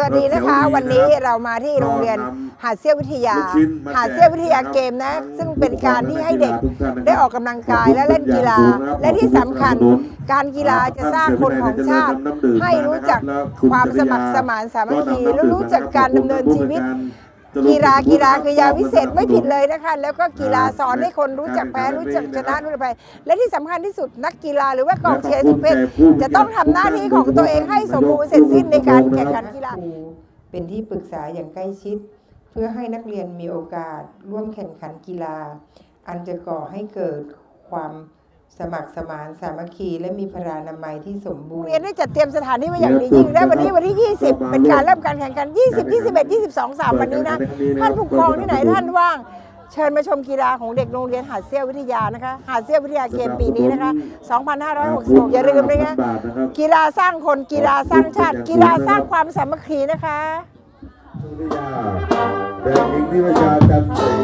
สวัสดีนะคะแถวดีวันนี้นะครับเรามาที่โรงเรียนก็นำหาดเซี่ยววิทยาลูกชิ้นมาหาดเซี่ยววิทยาแจกนะครับเกมนะ ซึ่งเป็นการที่ให้เด็กทุกท่านนะครับได้ออกกำลังกายและเล่นกีฬาขอบคุณอย่างสูงนะครับและที่สำคัญขอบคุณการกีฬาจะสร้างคนของชาติ ให้รู้จักความสมัครสมานสามัคคีและรู้จักการดำเนินชีวิต กีฬากีฬาคือยาวิเศษไม่ผิดเลยนะคะ แล้วก็กีฬาสอนให้คนรู้จักแพ้รู้จักชนะรู้จักแพ้และที่สำคัญที่สุดนักกีฬาหรือว่ากองเชียร์ทุกเพศจะต้องทำหน้าที่ของตัวเองให้สมบูรณ์เสร็จสิ้นในการแข่งขันกีฬาเป็นที่ปรึกษาอย่างใกล้ชิด เพื่อให้นักเรียนมีโอกาสร่วมแข่งขันกีฬา อันจะก่อให้เกิดความ สมัครสมานสามัคคีและมีพรานามัยที่สมบูรณ์เรียนได้จัดเตรียมสถานที่มาอย่างดียิ่งและวันนี้วันที่ 20 เป็นการเริ่มการแข่งขัน 20 21 22 3 วันนี้นะ ท่านผู้ปกครองที่ไหนท่านว่าง เชิญมาชมกีฬาของเด็กโรงเรียนหาดเซี่ยววิทยานะคะ หาดเซี่ยววิทยาเกมปีนี้นะคะ 2566 อย่าลืมนะคะบาทนะครับกีฬาสร้างคนกีฬาสร้างชาติ กีฬาสร้างความสามัคคีนะคะ วิทยาแดงอิงที่ประชาจันทร์ศรี